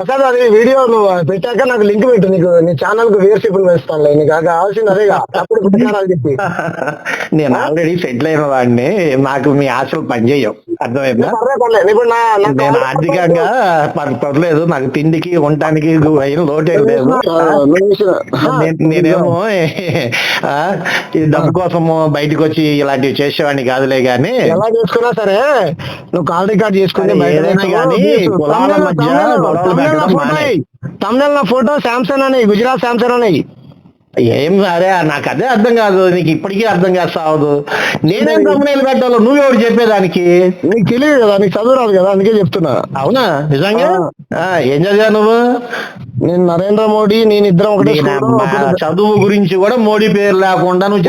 ప్రసాద్ అది వీడియో నువ్వు పెట్టాక నాకు లింక్ పెట్టు నీకు నీ ఛానల్కు వ్యూవర్షిప్ వేస్తానులే నీకు అది కావాల్సింది అదేగా. అప్పుడు చెప్పి. నేను ఆల్రెడీ సెటిల్ అయిన వాడిని. నాకు మీ ఆశలు పనిచేయవు. అర్థమైందా? నేను ఆర్థికంగా పర్- పర్లేదు. నాకు తిండికి ఉండటానికి ఏం లోటేం లేదు. నేను- నేనేమో ఈ డబ్బు కోసము బయటకు వచ్చి ఇలాంటివి చేసేవాడిని కాదులే గాని. ఎలా చేసుకున్నా సరే నువ్వు కాల్ రికార్డ్ చేసుకుని ఏదైనా గానీ కులాల మధ్య. తమిళ ఫోటో శాంసంగ్ అని గుజరాత్ శాంసంగ్ అని. ఏం అరే నాకు అదే అర్థం కాదు. నీకు ఇప్పటికీ అర్థం కాదు సావదు నేనేం తమ్ముళ్ళు పెట్టాలో నువ్వెవరు చెప్పేదానికి? నీకు తెలియదు కదా నీకు చదువు రాదు కదా అందుకే చెప్తున్నా. అవునా? నిజంగా? ఆ, ఏం చదివా నువ్వు? నేను నరేంద్ర మోడీ నేను ఇద్దరం ఒకటే చదువు గురించి కూడా మోడీ పేరు లేకుండా నువ్వు.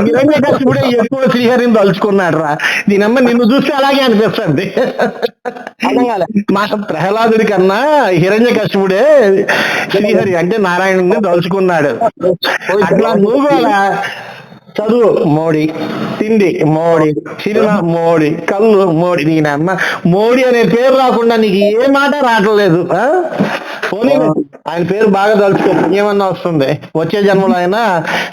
హిరణ్యకశిపుడే ఎక్కువ శ్రీహరిని తలుచుకున్నాడు రా దీనమ్మ నిన్ను చూస్తే అలాగే అనిపిస్తుంది. మా ప్రహ్లాదుడి కన్నా హిరణ్య కశిపుడే శ్రీహరి అంటే నారాయణుడిని తలుచుకున్నాడు అట్లా నువ్వు చదువు మోడీ తిండి మోడీ సినిమా మోడీ కళ్ళు మోడీ నేనమ్మ మోడీ అనే పేరు రాకుండా నీకు ఏ మాట రావట్లేదు? పోనీ ఆయన పేరు బాగా తలుచుకో ఏమన్నా వస్తుంది వచ్చే జన్మలో అయినా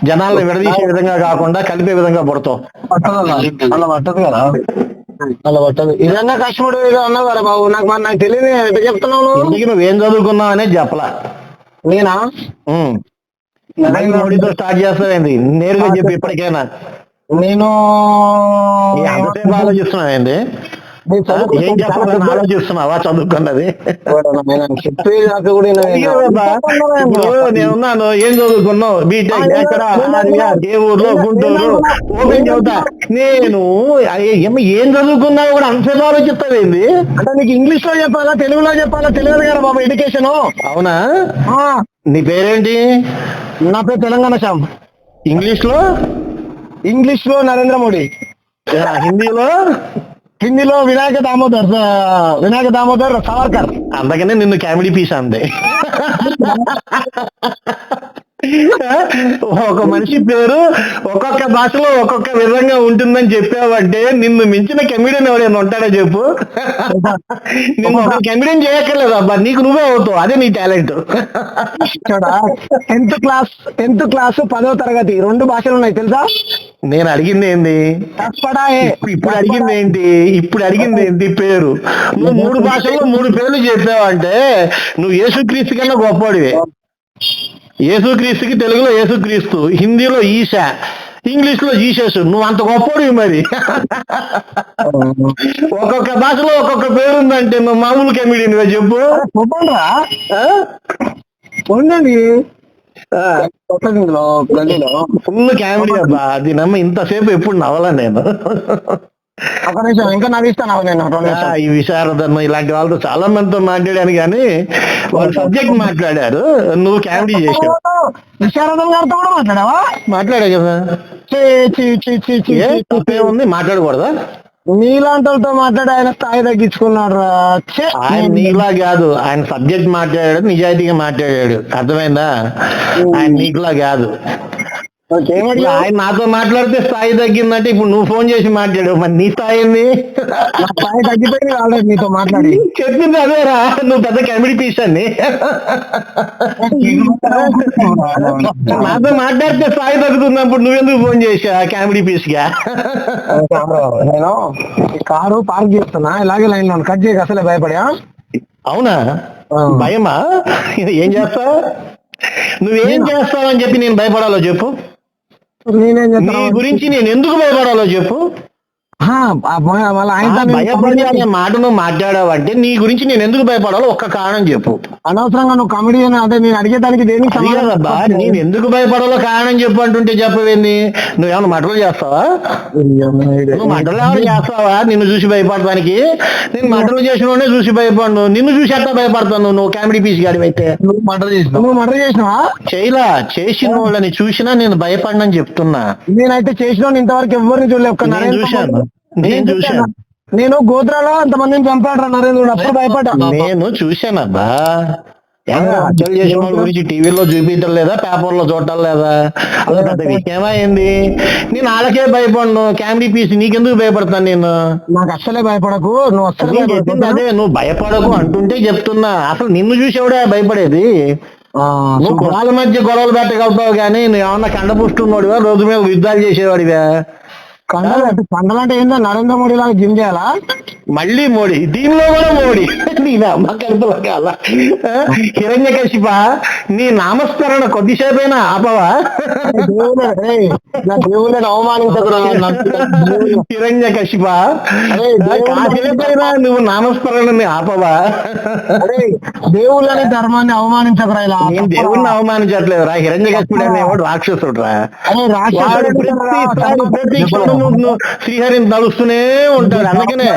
జనాలను విడదీసే విధంగా కాకుండా కలిపే విధంగా పుడతావు పట్టదు అలా. అలా పట్టదు కదా అలా పట్టదు ఇదన్నా కష్టపడు ఏదో అన్నావు కదా బాబు. నాకు మరి నాకు తెలియదు. ఎట్లా చెప్తున్నావు నువ్వు? నువ్వేం చదువుకున్నావు అనేది చెప్పలా. నేనా. మోడీతో స్టార్ట్ చేస్తావేంది నేరుగా చెప్పి ఇప్పటికైనా. నేను నీ అంతసేపు ఆలోచిస్తున్నావేంది. ఏం చెప్పాలని ఆలోచిస్తున్నావా చదువుకున్నది? నేనున్నాను ఏం చదువుకున్నావు? బీటెక్ ఎక్కడ? ఏ ఊర్లో గుంటూరు. ఓపెన్ చదువుతా నేను ఏం చదువుకున్నావు కూడా అంతసేపు ఆలోచిస్తావేంది అంటే నీకు ఇంగ్లీష్లో చెప్పాలా తెలుగులో చెప్పాలా? తెలియదు కదా బాబు ఎడ్యుకేషన్. అవునా? నీ పేరేంటి? నా పేరు తెలంగాణ శ్యామ్. ఇంగ్లీష్లో ఇంగ్లీష్లో నరేంద్ర మోడీ. హిందీలో? హిందీలో వినాయక దామోదర్ వినాయక దామోదర్ సావర్కర్. అందుకనే నిన్ను కామెడీ పీస్ అంది. ఒక మనిషి పేరు ఒక్కొక్క భాషలో ఒక్కొక్క విధంగా ఉంటుందని చెప్పావంటే నిన్ను మించిన కెమిడియన్ ఎవరైనా ఉంటాడో చెప్పు? నిన్ను ఒక కెమిడియన్ చేయక్కర్లేదు అబ్బా నీకు నువ్వే అవుతావు అదే నీ talent tenth class tenth class పదో తరగతి రెండు భాషలు ఉన్నాయి తెలుసా? నేను అడిగింది ఏంది. ఇప్పుడు- అడిగింది ఏంటి? ఇప్పుడు అడిగింది ఏంటి పేరు? నువ్వు మూడు భాషల్లో మూడు పేర్లు చెప్పావంటే నువ్వు యేసుక్రీస్తు కన్నా గొప్పవాడివే. యేసుక్రీస్తుకి తెలుగులో యేసుక్రీస్తు హిందీలో ఈశా ఇంగ్లీష్లో జీసస్. నువ్వు అంత గొప్పవాడివి మరి. ఒక్కొక్క భాషలో ఒక్కొక్క పేరు ఉందంటే నువ్వు మామూలు కమిడియన్ చెప్పు? ఉండండి. ఫుల్ కామెడీ అబ్బా దీనమ్మ ఇంతసేపు ఎప్పుడు నవ్వలా నేను? ఒక నిమిషం ఇంకా నవ్విస్తాను నేను. ఈ విశారదన్న ఇలాంటి వాళ్ళతో చాలా మందితో మాట్లాడాను కానీ వాళ్ళు సబ్జెక్ట్ మాట్లాడారు నువ్వు కామెడీ చేసావు. విశారదం గారితో కూడా మాట్లాడావా? మాట్లాడా కదా. తప్పేముంది మాట్లాడకూడదా? నీలాంటి వాళ్ళతో మాట్లాడి ఆయన స్థాయి తగ్గించుకున్నాడు రా ఛే. ఆయన నీలా కాదు. ఆయన సబ్జెక్ట్ మాట్లాడాడు నిజాయితీగా మాట్లాడాడు. అర్థమైందా? ఆయన నీకులా కాదు. ఆయన నాతో మాట్లాడితే స్థాయి తగ్గిందంటే ఇప్పుడు నువ్వు ఫోన్ చేసి మాట్లాడావు మరి నీ స్థాయి ఏంది? స్థాయి తగ్గిపోయింది ఆల్రెడీ నీతో మాట్లాడి. చెప్పింది అదేరా. నువ్వు పెద్ద కామెడీ పీస్ నాతో మాట్లాడితే స్థాయి తగ్గుతున్నప్పుడు నువ్వెందుకు ఫోన్ చేసా కామెడీ పీస్గా నేను కారు పార్క్ చేస్తున్నా. ఇలాగే లైన్లో కట్ చేయక అసలే భయపడా అవునా? భయమా? ఏం చేస్తావు? నువ్వేం చేస్తావని చెప్పి నేను భయపడాలో చెప్పు. నీ గురించి నేను ఎందుకు భయపడాలో చెప్పు. భయపడి అనే మాట నువ్వు మాట్లాడావంటే నీ గురించి నేను ఎందుకు భయపడాలో ఒక్క కారణం చెప్పు. అనవసరంగా నువ్వు కమెడీ అదే నేను అడిగేదానికి దేనికి. నేను ఎందుకు భయపడాలో కారణం చెప్పు అంటుంటే చెప్పవేంది నువ్వేమన్నా మటలు చేస్తావా? నువ్వు మటలు ఏమైనా చేస్తావా? నిన్ను చూసి భయపడటానికి? నేను మటలు చేసిన చూసి భయపడను. నిన్ను చూసి ఎట్లా భయపడతాను నువ్వు? కామెడీ పీస్ గాడి అయితే. నువ్వు మర్డర్ చేసినావు? నువ్వు మర్డర్ చేసినావా? చేయలా. చేసిన వాళ్ళని చూసినా నేను భయపడనని చెప్తున్నా. నేనైతే చేసిన ఇంతవరకు ఎవరిని నరేంద్ర చూశాను. నేను చూశాను. నేను గోద్రాలో అంతమందిని చంపాడు నరేంద్రుడు అప్పుడు భయపడ్డా. నేను చూశానబ్బా హత్యలు చేసిన గురించి టీవీలో చూపించడం లేదా పేపర్లో చూడటం లేదా? అలా పెద్ద విషయమా ఏంది? నేను వాళ్ళకే భయపడను. కామెడీ పీస్ నీకెందుకు భయపడతాను నేను? నాకు అస్సలే భయపడకు. నువ్వు అస్సలు నేను చెప్పింది అదే నువ్వు భయపడకు అంటుంటే చెప్తున్నా. అసలు నిన్ను చూసేవాడే భయపడేది? నువ్వు కులాల మధ్య గొడవలు పెట్టగలుగుతావు కానీ నువ్వు ఏమన్నా కండపుష్టున్నోడివా రోజు మీద యుద్ధాలు చేసేవాడివా? కండలు అంటే కండలు అంటే ఏందో నరేంద్ర మోడీ లాగా జిమ్ చేయాలా? మళ్ళీ మోడీ. దీనిలో కూడా మోడీ. నీ అమ్మ కడుపులో కాల. హిరణ్య కశిప నీ నామస్మరణ కొద్దిసేపైనా ఆపవా? నా దేవుళ్ళని దేవుళ్ళని. హిరణ్య కశిప కాసేపైనా నువ్వు నామస్మరణని ఆపవా? దేవుళ్ళని ధర్మాన్ని అవమానించకురా ఇలా నేను దేవుణ్ణి అవమానించట్లేదు రా. హిరణ్య కశిపుడు అనేవాడు రాక్షసుడు రా. ప్రతి శ్రీహరిని తలుస్తూనే ఉంటాడు. అందుకనే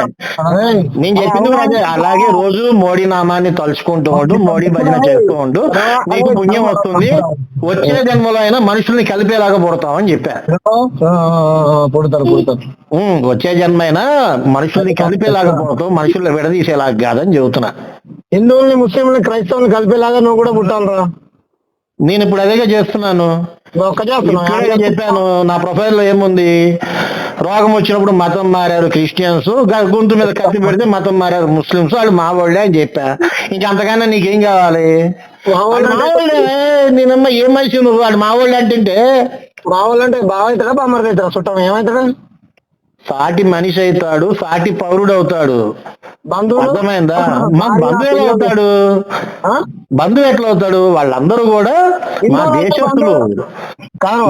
నేను చెప్పింది అలాగే రోజు మోడీ నామాన్ని తలుచుకుంటూ ఉండు మోడీ భజన చేస్తూ ఉండు. నీకు పుణ్యం వస్తుంది. వచ్చే జన్మలో అయినా మనుషుల్ని కలిపేలాగా పుడతామని చెప్పా. ఆ, ఆ, ఆ, పుడతారు పుడతారు. ఉమ్, వచ్చే జన్మ అయినా మనుషుల్ని కలిపేలాగా పుడతావు మనుషుల్ని విడదీసేలాగా కాదని చెబుతున్నా. హిందువుల్ని ముస్లింలని క్రైస్తవుల్ని కలిపేలాగా నువ్వు కూడా పుట్టాలరా నేను ఇప్పుడు అదేగా చేస్తున్నాను. చెప్పాను నా ప్రొఫైల్లో ఏముంది? రోగం వచ్చినప్పుడు మతం మారారు క్రిస్టియన్స్. గొంతు మీద కత్తి పెడితే మతం మారారు ముస్లిమ్స్. వాళ్ళు మా వాళ్ళే అని చెప్పా. ఇంకా అంతకన్నా నీకేం కావాలి? అంటే- వాళ్ళే. నేనమ్మ ఏం మనిషి నువ్వు? వాడు మా వాళ్ళు అంటుంటే. మా వాళ్ళు అంటే బావ అవుతాడా? బామ్మర్ది అవుతాడా చుట్టం ఏమవుతాడా? సాటి మనిషి అవుతాడు సాటి పౌరుడు అవుతాడు అర్థమైందా? మా బంధువు ఎలా అవుతాడు? బంధువు ఎట్లా అవుతాడు? వాళ్ళందరూ కూడా మా దేశస్తులు.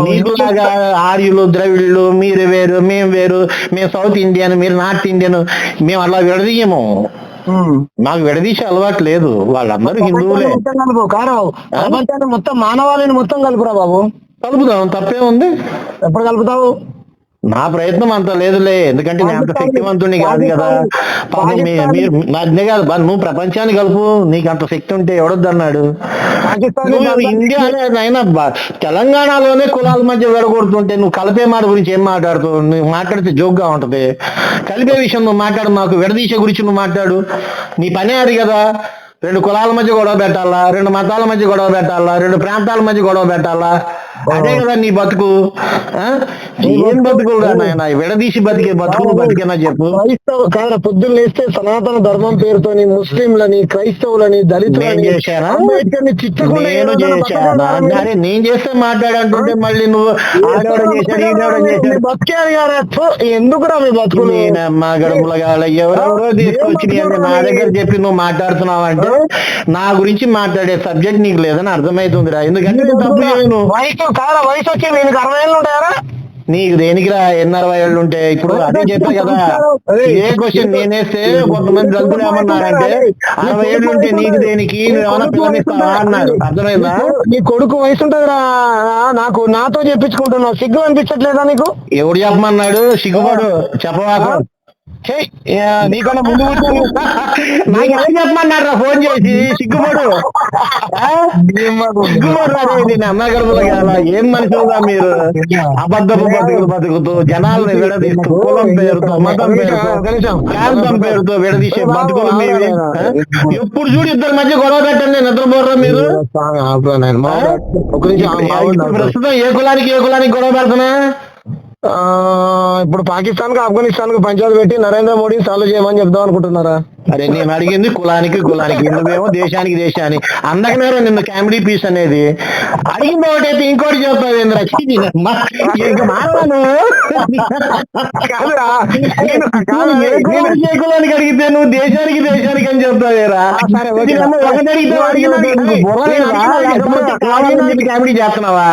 నీకులాగా ఆర్యులు ద్రవిడులు మీరు వేరు మేము వేరు మేము సౌత్ ఇండియన్ మీరు నార్త్ ఇండియన్ మేము అలా విడదీయము. మాకు విడదీసే అలవాటు లేదు. వాళ్ళందరూ హిందువులే. మొత్తం మానవాళిని మొత్తం కలుపురా బాబు. కలుపుదాం తప్పే ఉంది ఎప్పుడు కలుపుతావు? నా ప్రయత్నం అంత లేదులే. ఎందుకంటే నేను అంత శక్తివంతుని కాదు కదా. పాపం మీరు అదే కాదు నువ్వు ప్రపంచాన్ని కలుపు. నీకు అంత శక్తి ఉంటే ఎవడొద్దన్నాడు పాకిస్తాన్ నువ్వు ఇండియా అయినా తెలంగాణలోనే కులాల మధ్య విడగొడుతుంటే నువ్వు కలిపే మాట గురించి ఏం మాట్లాడుతావు? నువ్వు మాట్లాడితే జోక్గా ఉంటది. కలిపే విషయం నువ్వు మాట్లాడు మాకు విడదీసే గురించి నువ్వు మాట్లాడు. నీ పనే అది కదా. రెండు కులాల మధ్య గొడవ పెట్టాలా? రెండు మతాల మధ్య గొడవ పెట్టాలా? రెండు ప్రాంతాల మధ్య గొడవ పెట్టాలా? అదే కదా నీ బతుకు? ఏం నాయనా? విడదీసి బతికే బతుకులు బతికేనా చెప్పు. క్రైస్తవ కాదు పొద్దున్న లేస్తే సనాతన ధర్మం పేరుతోని ముస్లింలని క్రైస్తవులని దళితులని చిచ్చకుండా నేను నేను చేస్తే మాట్లాడంటుంటే మళ్ళీ నువ్వు ఆడవడం చేశాడు ఈడవడం చేశాడు. బతికారు ఎందుకురా మీ బతుకులు? నేనమ్మా గడుపుల ఎవరెవరో తీసుకొచ్చి నీ దగ్గర చెప్పి నువ్వు మాట్లాడుతున్నావు అంటే నా గురించి మాట్లాడే సబ్జెక్ట్ నీకు లేదని అర్థమైతుందిరా. ఎందుకంటే తప్పు కాదా వయసు వచ్చి వీనికి అరవై ఏళ్ళు ఉంటాయారా? నీకు దేనికిరా ఎన్ని అరవై ఏళ్ళు ఉంటే? ఇప్పుడు అదే చెప్పా కదా. ఏ క్వశ్చన్ నేనేస్తే కొంతమంది ఏమన్నారంటే అరవై ఏళ్ళు ఉంటే నీకు దేనికి? నువ్వు ఏమైనా పిల్లనిస్తావా అన్నారు. అర్థమైందా? నీ కొడుకు వయసు ఉంటుందిరా నాకు నాతో చెప్పించుకుంటున్నావు. సిగ్గు అనిపించట్లేదా నీకు? ఎవడు చెప్పమన్నాడు? సిగ్గుపడు. చెప్పవాకు. నీకన్నా ముందు నాకు చెప్పమన్నాడు ఫోన్ చేసి. సిగ్గుపడు. ఆ? సిగ్గుపడు రా రే, నేను అన్న గడపలో కాదా ఏం మనుషులుగా మీరు? అబద్ధపు బతుకులు బతుకుతూ జనాలను విడదీస్తూ కులం పేరుతో మతం పేరుతో ప్రాంతం పేరుతో విడదీసే బతుకులు మీవి? ఎప్పుడు చూడు ఇద్దరి మధ్య గొడవ పెట్టండి నిద్రపోర్రా మీరు? ప్రస్తుతం ఏ కులానికి ఏ కులానికి గొడవ పెడుతున్నా? ఇప్పుడు పాకిస్తాన్కి ఆఫ్ఘనిస్తాన్కి పంచాయతీ పెట్టి నరేంద్ర మోడీ సాల్వ్ చేయమని చెప్దాం అనుకుంటున్నారా? అరే నేను అడిగింది కులానికి కులానికి. నువ్వేమో దేశానికి దేశానికి. అందకనేరా నిన్న కామెడీ పీస్ అనేది. అడిగింది ఒకటైతే ఇంకోటి చెప్తావు ఏంద్రా కులానికి అడిగితే నువ్వు దేశానికి దేశానికి అని చెప్తావేరా కామెడీ చేస్తున్నావా?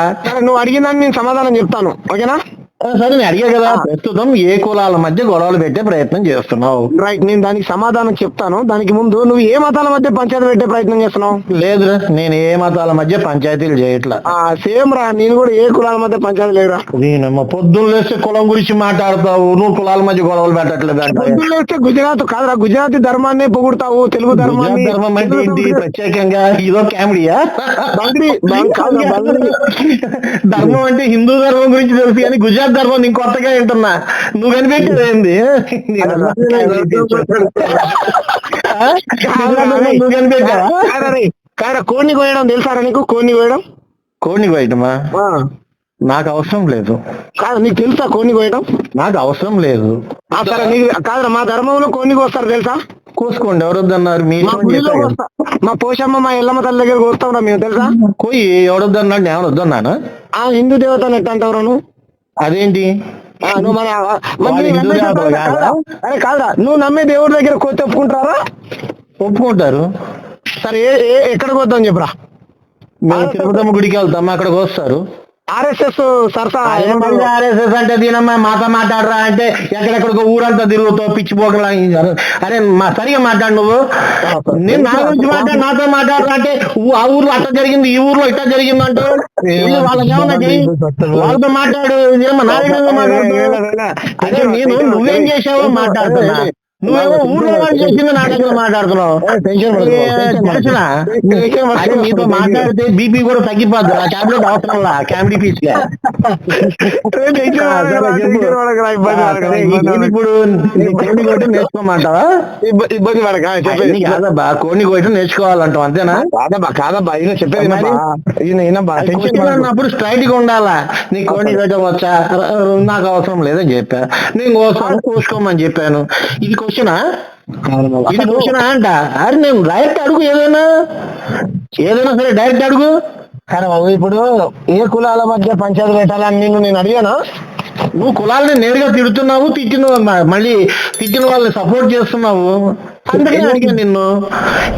నువ్వు అడిగిందని నేను సమాధానం చెప్తాను. ఓకేనా? సరే నేను అడిగా కదా ప్రస్తుతం ఏ కులాల మధ్య గొడవలు పెట్టే ప్రయత్నం చేస్తున్నావు? రైట్ నేను దానికి సమాధానం చెప్తాను. దానికి ముందు నువ్వు ఏ మతాల మధ్య పంచాయతీ పెట్టే ప్రయత్నం చేస్తున్నావు? లేదురా నేను ఏ మతాల మధ్య పంచాయతీలు చేయట్లా. ఆ సేమ్ రా నేను కూడా ఏ కులాల మధ్య పంచాయతీ లేదురా నేనమ్మ పొద్దున్న లేస్తే కులం గురించి మాట్లాడతావు నువ్వు కులాల మధ్య గొడవలు పెట్టట్లేదు పొద్దున్న లేస్తే గుజరాత్ కాదురా గుజరాతీ ధర్మాన్ని పొగుడుతావు తెలుగు ధర్మాన్ని ధర్మం అంటే ఏంటి? ప్రత్యేకంగా ఇదో కామెడీయా ధర్మం అంటే హిందూ ధర్మం గురించి తెలుసు కానీ గుజరాత్ ధర్మం నేను కొత్తగా వింటున్నా. నువ్వు కనిపెట్టేది నువ్వు కనిపెట్టావా కోడిని కోయడం తెలుసారా నీకు? కోడిని కోయడం? కోడిని కోయటమా. నాకు అవసరం లేదు. కాదు నీకు తెలుసా కోడిని కోయడం నాకు అవసరం లేదు. సరే నీకు కాదురా మా ధర్మంలో కోడిని కోస్తారు తెలుసా? కోసుకోండి ఎవరొద్దన్నారు? మీ మా పోషమ్మ మా ఎల్లమ్మ తల్లి దగ్గర కోస్తాం మేము తెలుసా? కోయి ఎవరొద్దన్నాడు? నేను వద్దన్నాను ఆ హిందూ దేవత అంటావు నువ్వు? అదేంటి? నువ్వు మన? అరే కాదురా నువ్వు నమ్మే దేవుడి దగ్గర కోతి ఒప్పుకుంటారా? ఒప్పుకుంటారు. సరే ఎక్కడ కోద్దాం చెప్పురా? మేము తిరుపతమ్మ గుడికి వెళ్తాం అక్కడికి వస్తారు. ఆర్ఎస్ఎస్ సరసా ఆర్ఎస్ఎస్ అంటే దీనమ్మా మాతో మాట్లాడరా అంటే ఎక్కడెక్కడికో ఊరంతా తిరుగుతావు పిచ్చి పోకలా అరే మా సరిగా మాట్లాడు నువ్వు. నేను నా గురించి మాట్లాడు నాతో మాట్లాడరా అంటే ఆ ఊర్లో అట్ట జరిగింది ఈ ఊర్లో ఇట్ట జరిగింది అంటే వీళ్ళు వాళ్ళకి ఏమన్నా. వాళ్ళతో మాట్లాడు నా దగ్గర మాట్లాడుతున్నావు? అదే నేను నువ్వేం చేసావో మాట్లాడుతున్నా. నువ్వేమో ఊర్లో వాళ్ళు చేసింది నా దగ్గర మాట్లాడుతున్నావు. టెన్షన్ మాట్లాడితే బీపీ కూడా తగ్గిపోద్ది. ఆ టాబ్లెట్ అవసరం లా కామెడీ పీస్గా ఇప్పుడు? కొట్టి నేర్చుకోమంటావా? ఇబ్బంది పడక కాదబ్బా కోడిని కొట్టి నేర్చుకోవాలంటావు అంతేనా? కాదబ్బా కాదబ్బా ఈయన చెప్పేది. అన్నప్పుడు స్ట్రైట్గా ఉండాలా? నీ కోడిని కొట్టడం వచ్చా? నాకు అవసరం లేదని చెప్పా. నేను కోసాను కోసుకోమని చెప్పాను. ఇది క్వశ్చనా ఇది క్వశ్చనా అంట. అరే నేను డైరెక్ట్ అడుగు ఏదైనా? ఏదైనా సరే డైరెక్ట్ అడుగు. సరే బాబు ఇప్పుడు ఏ కులాల మధ్య పంచాయతీ పెట్టాలని నిన్ను నేను అడిగాను? నువ్వు కులాలని నేరుగా తిడుతున్నావు తిట్టిన మళ్ళీ తిట్టిన వాళ్ళని సపోర్ట్ చేస్తున్నావు. అందుకని అడిగాను నిన్ను.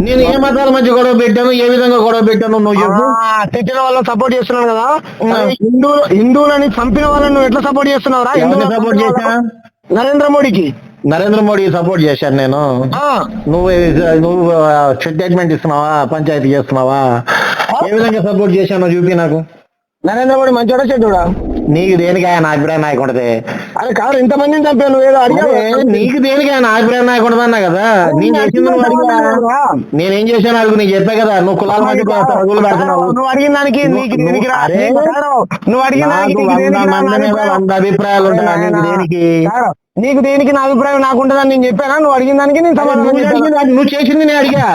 నేను ఏ మతాల మధ్య గొడవ పెట్టాను ఏ విధంగా గొడవ పెట్టాను నువ్వు చెప్పు. తిట్టిన వాళ్ళని సపోర్ట్ చేస్తున్నాను కదా? మరి హిందూ హిందువులని చంపిన వాళ్ళని నువ్వు ఎట్లా సపోర్ట్ చేస్తున్నావురా? ఎవరిని హిందువులను సపోర్ట్ చేశా? నరేంద్ర మోడీకి. నరేంద్ర మోడీ సపోర్ట్ చేశాను నేను. నువ్వు నువ్వు స్టేట్మెంట్ ఇస్తున్నావా? పంచాయతీ చేస్తున్నావా? ఏ విధంగా సపోర్ట్ చేశానో చూపి నాకు. నరేంద్ర మోడీ మంచోడా చెడ్డోడా? నీకు దేనికి ఆయన అభిప్రాయం నాయకుంటది అరే కాదు ఇంతమందిని చంపాను నువ్వు ఏదో అడిగావు నీకు దేనికి ఆయన అభిప్రాయం నాయకుంటది అన్నా కదా. నేను చేసింది నువ్వు అడిగా నేనేం చేశాను అడుగు నీకు చెప్పా కదా. నువ్వు కులాల మధ్య పెడుతున్నావు. నువ్వు అడిగిన దానికి నీకు నువ్వు- అడిగిన వంద అభిప్రాయాలు ఉంటాయి నీకు దేనికి. నీకు దేనికి నా అభిప్రాయం నాకు ఉంటుందని నేను చెప్పానా నువ్వు అడిగిన దానికి నేను సమాధానం నువ్వు చెప్పాను. చేసింది అది- నువ్వు చేసింది నేను అడిగా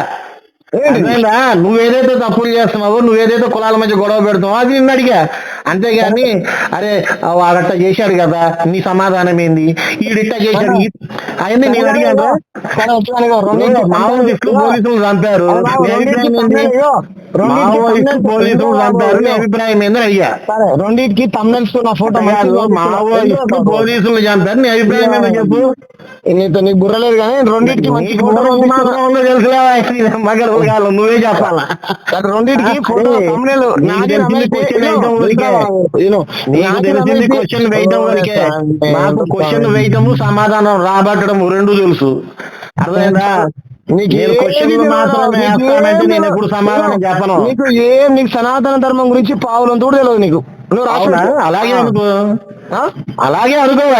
ఏంటి? అర్థమైందా? నువ్వు ఏదైతే తప్పులు చేస్తున్నావో నువ్వు ఏదైతే కులాల మధ్య గొడవ పెడుతున్నావో అది నిన్ను అడిగా అంతేగాని అరే వాడట్ట చేశాడు కదా నీ సమాధానం ఏంది? ఈడిట్ట చేశాడు అవన్నీ నేను అడిగాను పోలీసులు చంపారు. ఏంది? పోలీసులు చంపారు నీ. అభిప్రాయం ఏందని అడిగా. రెండింటికి తమ్నెల్స్ నా ఫోటో కాదు, మావోయిస్టులు పోలీసులు చంపారు నీ అభిప్రాయం ఏందో చెప్పు. నీతో నీకు బుర్రలేదు కానీ రెండింటికి మంచి తెలుసులే నువ్వే చెప్పాలా? రెండింటికి ఫోటో నీకు తెలిసింది క్వశ్చన్ వేయటం వరకే. నాకు క్వశ్చన్ వేయటము సమాధానం రాబట్టడం రెండు తెలుసు. అర్థమైందా? నీకు ఏం నీకు సనాతన ధర్మం గురించి పావులంత కూడా తెలియదు నీకు. నువ్వు రాష్ట్ర అలాగే అనుకో? అలాగే అనుకున్నా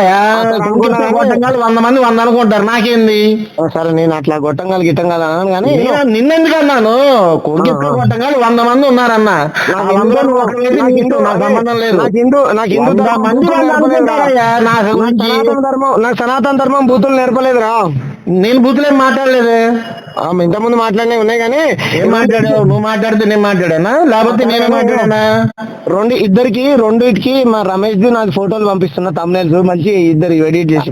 కొట్టంగాలు వంద మంది వంద అనుకుంటారు. నాకేంది? సరే నేను అట్లా గొట్టంగాలు గిట్టంగాలు అన్నాను కానీ నేను నిన్నెందుకు అన్నాను? కొడుకుతో కొట్టంగాలు వంద మంది ఉన్నారన్న. సంబంధం లేదు. నాకు సనాతన ధర్మం బూతులు నేర్పలేదురా. నేను బూతులేం మాట్లాడలేదే? ఆ, ఇంతకుముందు మాట్లాడినవి ఉన్నాయి కానీ ఏం మాట్లాడావు? నువ్వు మాట్లాడితే నేను మాట్లాడానా? లేకపోతే నేనే మాట్లాడానా? రెండు ఇద్దరికి రెండింటికి మా రమేష్ ది నాకు ఫోటోలు పంపిస్తున్నా తమ్నేల్స్ మంచి ఇద్దరు ఎడిట్ చేసి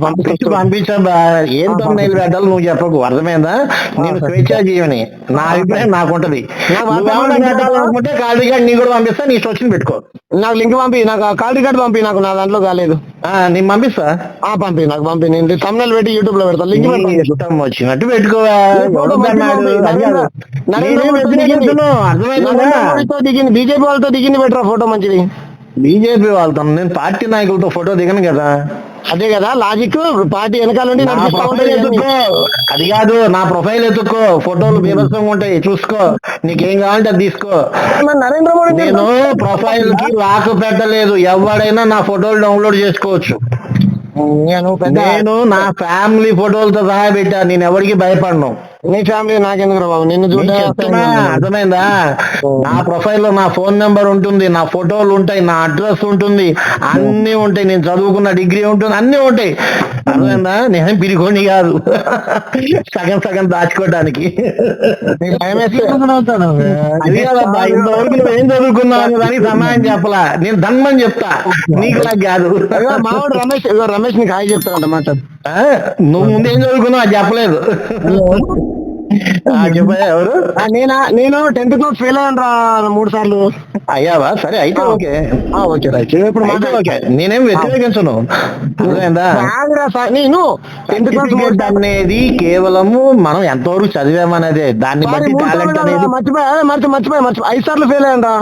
పంపించబ్బా ఏం తొమ్మిది పెట్టాలి నువ్వు చెప్పకు. అర్థమైందా? నేను స్వేచ్ఛా జీవని నా అభిప్రాయం నాకుంటది. నాకు అర్థమైంది. పెట్టాలనుకుంటే కాల్ రికార్డ్ నీ కూడా పంపిస్తా నీ ఇష్టం వచ్చింది పెట్టుకో. నాకు లింక్ పంపి నాకు కాల్ రికార్డ్ పంపి నాకు నా దాంట్లో కాలేదు. నేను పంపిస్తా ఆ పంపి నాకు పంపి నేను తమ్నేల్ పెట్టి యూట్యూబ్లో పెడతా లింక్ ఇష్టం వచ్చినట్టు పెట్టుకోవా ఫోటో ఎవడొద్దన్నాడు? మంచిగా ఉంది. అది కాదు. నరేంద్ర నేనేం మోడీ ఎత్తుకు దిగింది. చెప్తున్నావు? అర్థమైందా నరేంద్ర మోడీతో దిగింది బీజేపీ వాళ్ళతో దిగింది బెటరా ఫోటో మంచిది బీజేపీ వాళ్ళతో నేను పార్టీ నాయకులతో ఫోటో దిగను కదా. అదే కదా లాజిక్. పార్టీ వెనకాల నుండి నా నడిపిస్తా ప్రొఫైల్ ఉంటుంది ఎత్తుకో అది కాదు నా ప్రొఫైల్ ఎత్తుకో. ఫోటోలు బీభత్సంగా ఉంటాయి చూసుకో. నీకేం కావాలంటే అది తీసుకో. నరేంద్ర మోడీ నేను ప్రొఫైల్కి లాక్ పెట్టలేదు. ఎవడైనా నా ఫోటోలు డౌన్లోడ్ చేసుకోవచ్చు. నేను నా ఫ్యామిలీ ఫోటోలతో సహా పెట్టా. నేను ఎవరికి భయపడను. నీ ఫ్యామిలీ నాకెందుకు రా బాబు? నిన్ను చూడడానికి అర్థమైందా? నా ప్రొఫైల్లో నా ఫోన్ నెంబర్ ఉంటుంది నా ఫోటోలు ఉంటాయి నా అడ్రస్ ఉంటుంది అన్ని ఉంటాయి. నేను చదువుకున్న డిగ్రీ ఉంటుంది అన్ని ఉంటాయి. అర్థమైందా? నేనేం పిరికోండి కాదు. సగం సగం దాచుకోవడానికి అది కాదబ్బా ఇంతవరకు నువ్వు ఏం చదువుకున్నావు అనే దానికి సమాధానం చెప్పలా. నేను ధన్మని చెప్తా. నీకు నాకు కాదు. మావాడు రమేష్ రమేష్ నీకు హాయ్ చెప్తాడంట మాట ఆ, నువ్వు ముందు ఏం చదువుకున్నావు అది చెప్పలేదు ఆ, చెప్పయ్యా ఎవరు? నేనా? నేను టెన్త్ క్లాస్ ఫెయిల్ అయ్యాను రా మూడు సార్లు. అయ్యావా? సరే అయితే ఓకే. ఓకే రైట్ ఇప్పుడు ఓకే. నేనేం వ్యతిరేకించను. నేను టెన్త్ క్లాస్ అనేది కేవలము మనం ఎంతవరకు చదివామనేదే దాన్ని బట్టి టాలెంట్ అనేది మర్చిపోయా? మర్చి మర్చిపోయా మర్చిపోయా. ఐదు సార్లు ఫెయిల్ అయ్యాను రా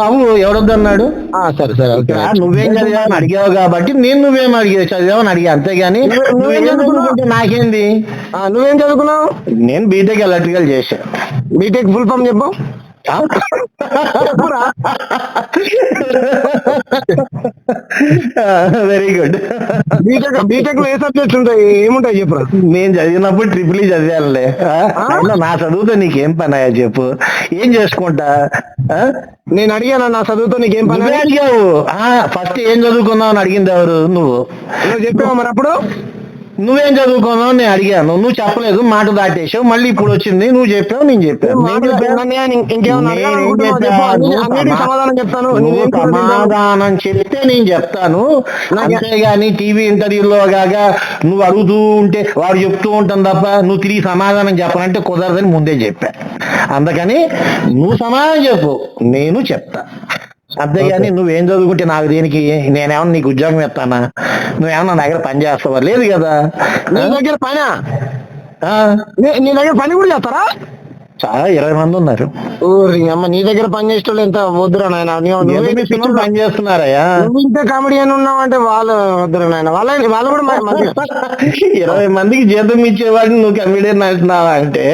అవును ఎవరొద్దన్నాడు ఆ, సరే సరే ఓకే. నువ్వేం చదివావని అడిగావు కాబట్టి నేను నువ్వేం అడిగావు చదివావని అడిగా అంతేగాని నువ్వు- చదువుకున్నావు? నాకేంది? ఆ, నువ్వేం చదువుకున్నావు? నేను బీటెక్ ఎలక్ట్రికల్ చేశా. బీటెక్ ఫుల్ ఫామ్ చెప్పు. వెరీ గుడ్ బీటెక్ బీటెక్లో ఏ సబ్జెక్ట్స్ ఉంటాయి? ఏముంటాయి చెప్పురా? నేను చదివినప్పుడు ట్రిపుల్ ఈ చదివానులే? అయినా నా చదువుతో నీకేం పని అయ్యా చెప్పు. ఏం చేసుకుంటా? నేను అడిగాను నా చదువుతో నీకేం పని అడిగావు. ఫస్ట్ ఏం చదువుకున్నావు అని అడిగింది ఎవరు? నువ్వు. నువ్వు చెప్పావా మరి అప్పుడు? నువ్వేం చదువుకున్నావు నేను అడిగాను. నువ్వు చెప్పలేదు మాట దాటేసావు మళ్ళీ ఇప్పుడు వచ్చింది నువ్వు చెప్పావు నేను చెప్పాను. సమాధానం చెప్తాను. నువ్వు నువ్వేం చదువుకుంటావు? సమాధానం చెప్తే నేను చెప్తాను. అంతేగాని టీవీ ఇంటర్వ్యూలో కాగా నువ్వు అడుగుతూ ఉంటే వాడు చెప్తూ ఉంటాను తప్ప నువ్వు తిరిగి సమాధానం చెప్పనంటే కుదరదని ముందే చెప్పా. అందుకని నువ్వు సమాధానం చెప్పు నేను చెప్తా. అంతేగాని నువ్వేం చదువుకుంటే నాకు దేనికి? నేనేమన్నా నీకు ఉద్యోగం ఇస్తానా? నువ్వేమన్నా నా దగ్గర పని చేస్తావా? లేదు కదా. నీ దగ్గర పని? ఆ? నీ దగ్గర పని కూడా చేస్తారా? చాలా ఇరవై మంది ఉన్నారు. అమ్మ నీ దగ్గర పని చేసేటోళ్ళు ఎంత? వద్దురా నాయన? పని చేస్తున్నారయ్యా? నువ్వు ఇంత కామెడీ అని ఉన్నావు అంటే వాళ్ళు వద్దురా నాయన. వాళ్ళ వాళ్ళు కూడా ఇరవై మందికి జీతం ఇచ్చేవాడిని నువ్వు కమిడియన్ అంటున్నావా అంటే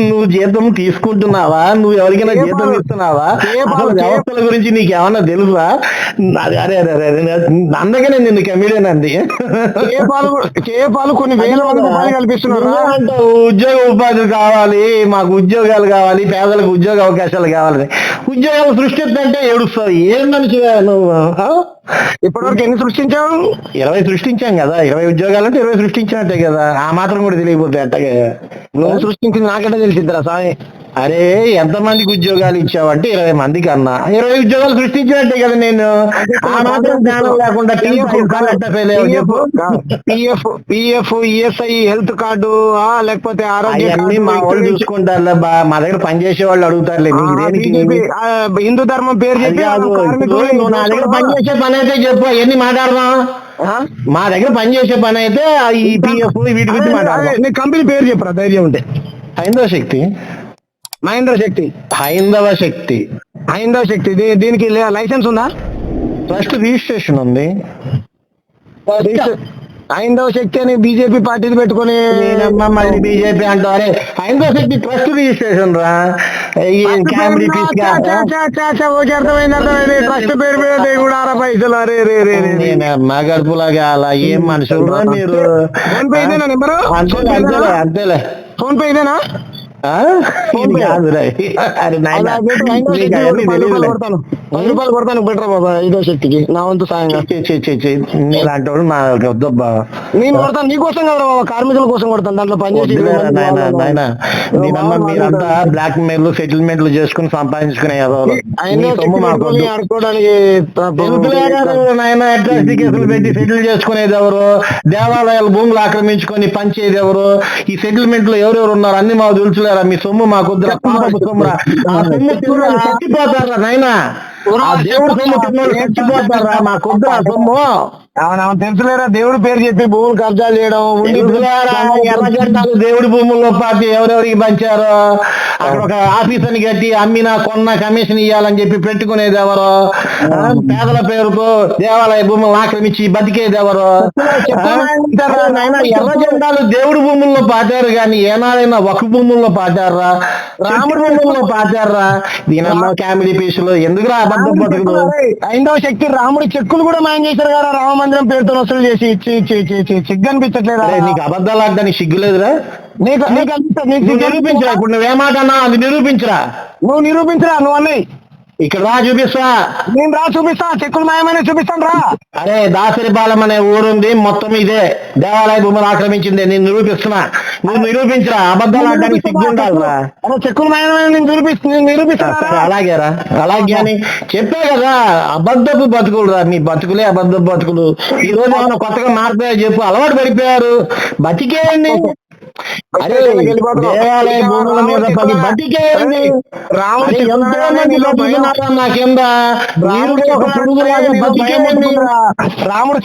నువ్వు జీతం తీసుకుంటున్నావా? నువ్వు ఎవరికైనా జీతం ఇస్తున్నావా? వ్యవస్థల గురించి నీకు ఏమన్నా తెలుసా అరే అరే అరే అందుకనే నిన్ను కమిడియన్ అంది. కే పాలు కూడా- కే పాలు కొన్ని వేల మంది కల్పిస్తున్నారు? ఉద్యోగ ఉపాధి కావాలి మాకు ఉద్యోగాలు కావాలి పేదలకు ఉద్యోగ అవకాశాలు కావాలని ఉద్యోగాలు సృష్టిస్తుంటే ఏడుస్తావు ఏం మనిషి నువ్వు? ఇప్పటివరకు ఎన్ని సృష్టించావు? ఇరవై సృష్టించాం కదా. ఇరవై ఉద్యోగాలు అంటే ఇరవై సృష్టించినట్టే కదా. ఆ మాత్రం కూడా తెలియకపోతే అట్టగా. నువ్వు సృష్టించింది నాకంటే తెలిసిద్దిరా సాయి అరే ఎంత మందికి ఉద్యోగాలు ఇచ్చావంటే ఇరవై మందికి అన్నా. ఇరవై ఉద్యోగాలు సృష్టించినట్టే కదా నేను. ఆ మాత్రం జ్ఞానం లేకుండా PF PF ESI health card ఆ లేకపోతే ఆరోగ్య మా వాళ్ళు చూసుకుంటారులే బా. మా దగ్గర పనిచేసే వాళ్ళు అడుగుతారులే హిందూ ధర్మం పేరు చెప్పి నువ్వు నా దగ్గర పనిచేసే పని అయితే చెప్పు ఎన్ని మాట్లాడదాం? మా దగ్గర పనిచేసే పని అయితే ఈ పిఎఫ్ వీటి గురించి మాట్లాడదాం. కంపెనీ పేరు చెప్పరా ధైర్యం ఉంటే. హైందవ శక్తి. మహేంద్ర శక్తి. హైందవ శక్తి. హైందవ శక్తి. దీ- దీనికి లే- లైసెన్స్ ఉందా? ఫస్ట్ రిజిస్ట్రేషన్ ఉంది. హైందవ శక్తి అని బీజేపీ పార్టీని పెట్టుకొని నేనమ్మా మళ్ళీ బీజేపీ అంటారే హైందవ శక్తి ట్రస్ట్ రిజిస్ట్రేషన్ రా. ఈ కామెడీ పీస్గా చా, చా, చా, చా, ఓకే అర్థమైంది అర్థమైంది. ట్రస్ట్ పేరు మీద దే కూడా అర పైసలు. అరే రే రే రే రే. నేనమ్మా గడుపులాగా అలా ఏం మనుషులు మీరు? ఫోన్ పే ఇదేనా నెంబరు? అంతేలే అంతేలే అంతేలే. ఫోన్ పే ఇదేనా? ఇది పది రూపాయలు. కొడతాను. బెటర్ బాబా ఐదో శక్తికి. నా వంతు సాయంగా. నీలాంటి వాడు నా వద్దబ్బా నేను కొడతాను నీ కోసం కదా బాబా కార్మికుల కోసం కొడతాను. దాంట్లో పనిచేసి మీరంతా బ్లాక్ మెయిల్ సెటిల్మెంట్లు చేసుకుని సంపాదించుకునే కేసులు పెట్టి సెటిల్ చేసుకునేది ఎవరు? దేవాలయాలు భూములు ఆక్రమించుకొని పంచేది ఎవరు? ఈ సెటిల్మెంట్లో ఎవరెవరు ఉన్నారు? అన్ని మాకు తెలుసులేరా మీ సొమ్ము మాకు వద్దురా పాపపు సొమ్మురా. ఆ సొమ్ము తిన్నా చచ్చిపోతారా నాయన. ఆ దేవుడు సొమ్ము తిన్నాడు చచ్చిపోతారా మాకు వద్దురా ఆ సొమ్ము. అవునవును తెలుసులేరా? దేవుడి పేరు చెప్పి భూములు కబ్జా చేయడం దేవుడి భూముల్లో పార్టీ ఎవరెవరికి పంచారో? అక్కడ ఒక ఆఫీసర్ని కట్టి అమ్మినా కొన్న కమిషన్ ఇవ్వాలని చెప్పి పెట్టుకునేది ఎవరు? పేదల పేరుతో దేవాలయ భూములను ఆక్రమించి బతికేది ఎవరు ఎర్ర జెండాలు దేవుడి భూముల్లో పాతారు కానీ ఏనాడైనా ఒక భూముల్లో పాతారా? రాముడి భూముల్లో పాతారా? దీనమ్మ కామెడీ పీసులు ఎందుకురా అబద్ధం బతుకులు ఐదవ శక్తి రాముడి చెక్కులు కూడా మాయం చేశారు కదా రామ మందిరం పేరుతో వసూలు చేసి ఇచ్చి ఇచ్చి ఇచ్చి ఇచ్చి సిగ్గు అనిపించట్లేదా అరే నీకు అబద్ధాలు ఆడడానికి సిగ్గు లేదురా నీకు నీకు అనిపిస్తా- నీకు నువ్వు సిగ్గు నిరూపించరా ఇప్పుడు నువ్వేమాట అన్నా అది నిరూపించరా? నువ్వు నిరూపించరా? నువ్వు అన్నయ్య. ఇక్కడ రా చూపిస్తా. నేను రా చూపిస్తా చెక్కులు మాయమైన చూపిస్తాను రా. అరే దాసరిపాలెం అనే ఊరుంది మొత్తం ఇదే. దేవాలయ భూములు ఆక్రమించింది నేను నిరూపిస్తున్నా. నువ్వు నిరూపించరా అబద్ధాలు ఆడడానికి సిగ్గు ఉండాలిరా చెక్కులు. మాయమైన నేను సరే నిరూపిస్తాను అలాగేరా అలాగే అని చెప్పే కదా. అబద్ధపు బతుకులు రా మీ బతుకులే అబద్ధపు బతుకులు. ఈ రోజు ఏమైనా కొత్తగా మారిపోయా చెప్పు అలవాటు పడిపోయారు. బతికేయండి. దేవాలయ భూముల మీద పడి బతికేయండి రాముడు ఎంతో మంది కింద బతికేయండి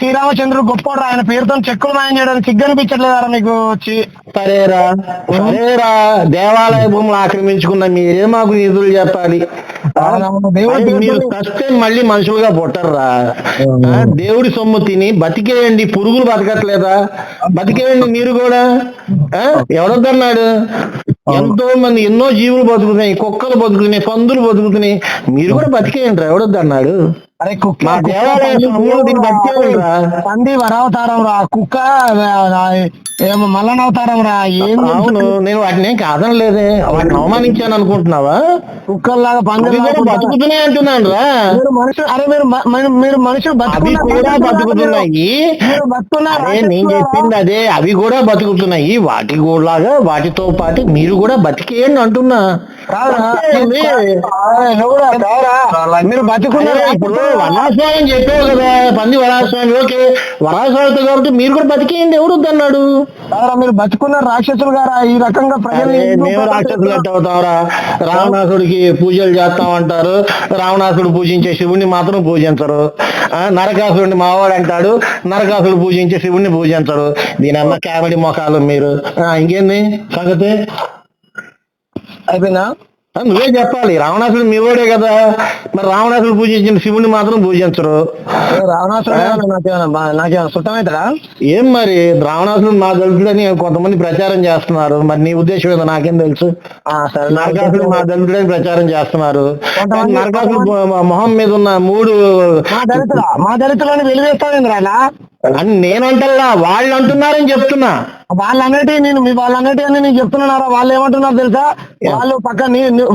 శ్రీరామచంద్రుడు గొప్పోడు ఆయన పేరుతో చెక్కులు మాయం చేయడానికి సిగ్గు అనిపించట్లేదా మీకు వచ్చి సరేరా సరేరా. దేవాలయ భూములు ఆక్రమించుకున్న మీరే మాకు నిధులు చెప్పాలి మీరు చస్తే మళ్ళీ మనుషులుగా పుట్టర్రా. దేవుడి సొమ్ము తిని బతికేయండి. పురుగులు బతకట్లేదా? బతికేయండి మీరు కూడా. ఎవడొద్దన్నాడు ఎంతో మంది ఎన్నో జీవులు బతుకుతున్నాయి కుక్కలు బతుకుతున్నాయి పందులు బతుకుతున్నాయి. మీరు కూడా బతికేయండి అరే కుక్క కుక్క, దేవాలయ పంది, వరావతారం రా కుక్క ఆ, ఏమో మల్లన అవతారం రా ఏం నేను వాటిని ఏం కాదనలేదే వాటిని అవమానించాను అనుకుంటున్నావా? కుక్కల్లాగా పంది కూడా బతుకుతున్నాయి అంటున్నాను రా మీరు మనుషులు అరే మీరు మీరు- మనుషులు కూడా బతుకుతున్నాయి. అదే నేను చెప్పింది అదే అవి కూడా బతుకుతున్నాయి. వాటి లాగా వాటితో పాటు మీరు కూడా బతికేయండి అంటున్నా. మీరు బతుకున్నారు ఇప్పుడు వరాస్వామి చెప్పావు కదా పంది వరాస్వామి ఓకే వరాస్వామితో కాబట్టి మీరు కూడా బతికేయండి ఎవరు వద్దన్నాడు? మీరు బతుకున్నారు రాక్షసులు గారా? ఈ రకంగా మేము రాక్షసులు అవుతాంరా రావణాసుడికి పూజలు చేస్తామంటారు. రావణాసుడు పూజించే శివుణ్ణి మాత్రం పూజించరు. ఆ, నరకాసురుడిని మావాడు అంటాడు. నరకాసుడు పూజించే శివుణ్ణి పూజించరు. దీని అన్న కామెడీ మొఖాలు మీరు. ఇంకేంది సంగతి? అయిపోయిందా? ఆ, నువ్వే చెప్పాలి. రావణాసుడు మీ వాడే కదా. మరి రావణాసుడు పూజించిన శివుణ్ణి మాత్రం పూజించరు. రావణాసుడు నాకేమైనా సుత్తమవుతారా ఏం మరి? రావణాసుడు మా దళితుడని కొంతమంది ప్రచారం చేస్తున్నారు. మరి నీ ఉద్దేశం ఏదో నాకేం తెలుసు? ఆ, సరే నరకాసుడు మా దళితుడని ప్రచారం చేస్తున్నారు. నరకాసుడు మొహం మీద ఉన్న మూడు మా దళితుల మా దళితులని వెలివేస్తావేంద్రా ఇలా అని నేను అంటల్లా వాళ్ళు అంటున్నారని చెప్తున్నా. వాళ్ళన్నిటి నేను మీ వాళ్ళన్నిటి అని నేను చెప్తున్నారా వాళ్ళు ఏమంటున్నారు తెలుసా వాళ్ళు పక్క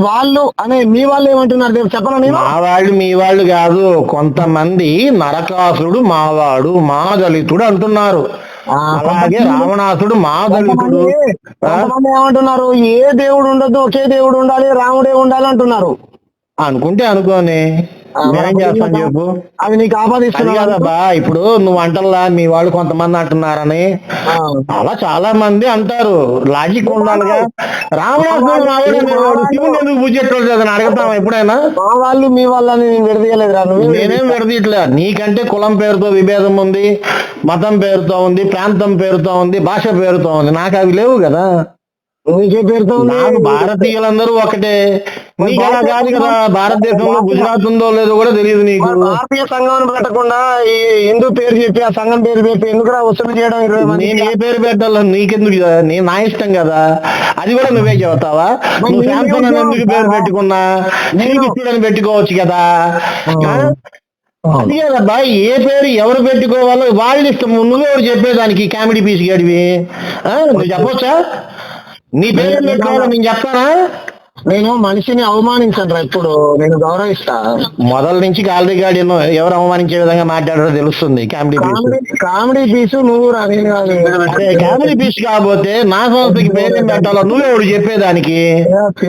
వాళ్ళు అనే మీ వాళ్ళు ఏమంటున్నారు తెలుసు? చెప్పను నేను? మా వాళ్ళు మీ వాళ్ళు కాదు. కొంతమంది నరకాసుడు మావాడు మా దళితుడు అంటున్నారు. అలాగే రావణాసుడు మా దళితుడు. ఏమంటున్నారు? ఏ దేవుడు ఉండదు ఒకే దేవుడు ఉండాలి రాముడే ఉండాలి అంటున్నారు అనుకుంటే అనుకోని. నేనేం చేస్తాను చెప్పు. అవి నీకు అది ఆపాదిస్తున్నారు కాదబ్బా ఇప్పుడు నువ్వు అంటల్లా మీ వాళ్ళు కొంతమంది అంటున్నారని. అలా చాలా మంది అంటారు లాజిక్ ఉండాలిగా. అనేవాడు శివుని ఎందుకు పూజెట్టలేదు అని అడుగుతాం ఎప్పుడైనా? మా వాళ్ళు మీ వాళ్ళని నేను నువ్వు నేనేం విడదీయట్లే. నీకంటే కులం పేరుతో విభేదం ఉంది మతం పేరుతో ఉంది ప్రాంతం పేరుతో ఉంది భాష పేరుతో ఉంది. నాకు అవి లేవు కదా. నీకే పేరుతో. నాకు భారతీయులందరూ ఒకటే. నీకు అలా కాదు కదా భారతదేశంలో గుజరాత్ ఉందో లేదో కూడా తెలియదు నీకు. భారతీయ సంఘం పెట్టకుండా ఈ హిందూ పేరు చెప్పి ఆ సంఘం పేరు చెప్పి ఎందుకురా వసూలు చేయడం నేను ఏ పేరు పెట్టాలో నీకెందుకు? నేను నా ఇష్టం కదా. అది కూడా నువ్వే చెబుతావా? నువ్వు శాంసంగ్ అని ఎందుకు పేరు పెట్టుకున్నా? అని పెట్టుకోవచ్చు కదా? అది కదబ్బా ఏ పేరు ఎవరు పెట్టుకోవాలో వాళ్ళ ఇష్టం. నువ్వెవరు చెప్పేదానికి కామెడీ పీస్ గడివి? నువ్వు చెప్పొచ్చా? నీ పేరు పెట్టుకోవాలో నేను చెప్తానా? నేను మనిషిని అవమానించను రా ఇప్పుడు. నేను గౌరవిస్తా. మొదల నుంచి గాలి గాడి ఎవరు అవమానించే విధంగా మాట్లాడారో తెలుస్తుంది. కామెడీ పీస్ కామెడీ పీసు నువ్వు రా నేను కాదు. అదే కామెడీ పీస్ కాకపోతే నా సంస్థకి పేరేం పెట్టాలో నువ్వెవడు చెప్పేదానికి.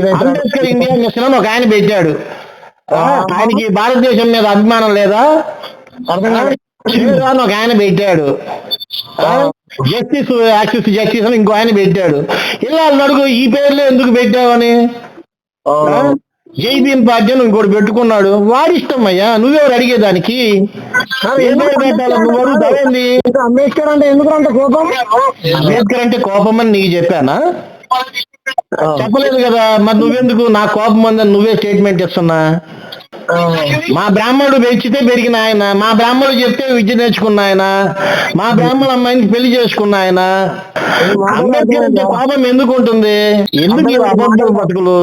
అంబేద్కర్ ఇండియా మిషన్ అని ఒక ఆయన పెట్టాడు. ఆ, ఆయనకి భారతదేశం మీద అభిమానం లేదా? అర్థం కాదు. షేర్ అని ఒక ఆయన పెట్టాడు. జస్టిస్ యాక్సిస్ జస్టిస్ అని ఇంకో ఆయన పెట్టాడు. ఇలా అడుగు ఈ పేర్లు ఎందుకు పెట్టావని? జై భీమ్ పార్టీ అని ఇంకోటి పెట్టుకున్నాడు? వాడి ఇష్టం అయ్యా. నువ్వెవరు అడిగేదానికి? అంబేద్కర్ అంటే ఎందుకు అంత కోపం? అంబేద్కర్ అంటే కోపం అని నీకు చెప్పానా? చెప్పలేదు కదా. మరి నువ్వెందుకు? నా కోపం ఉందని నువ్వే స్టేట్మెంట్ ఇస్తున్నా. మా బ్రాహ్మణుడు పెంచితే పెరిగిన ఆయన. మా బ్రాహ్మణుడు చెప్తే విద్య నేర్చుకున్న ఆయన. మా బ్రాహ్మణ అమ్మాయిని పెళ్ళి చేసుకున్న ఆయన. అంబేద్కర్ అంటే కోపం ఎందుకు ఉంటుంది? ఎందుకు ఈ అబద్ధం బతుకులు?